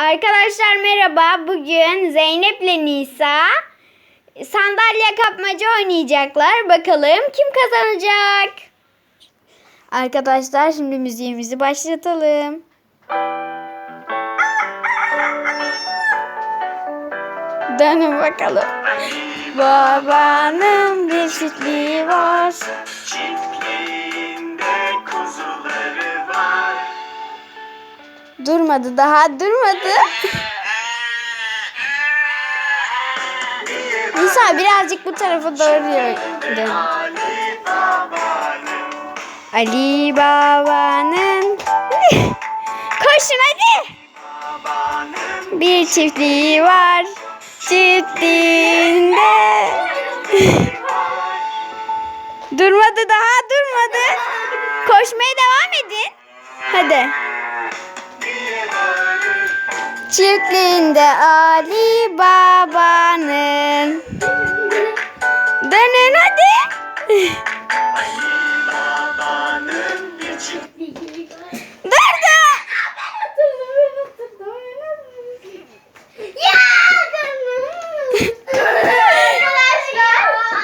Arkadaşlar merhaba. Bugün Zeynep ile Nisa sandalye kapmaca oynayacaklar. Bakalım kim kazanacak? Arkadaşlar şimdi müziğimizi başlatalım. Dönün bakalım. Babanın bir çiftliği var. Durmadı daha durmadı. Nisa birazcık bu tarafa doğru dön. Ali Baba'nın Koşun hadi. Bir çiftliği var. Çiftliğinde. durmadı daha durmadı. Koşmaya devam edin. Hadi. Çiftliğinde Ali Baba'nın. Dönün hadi.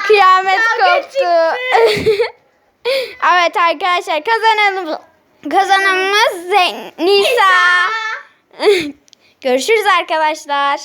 Kıyamet koptu. evet arkadaşlar kazanalım. Kazanımız Zen- Nisa. Görüşürüz arkadaşlar.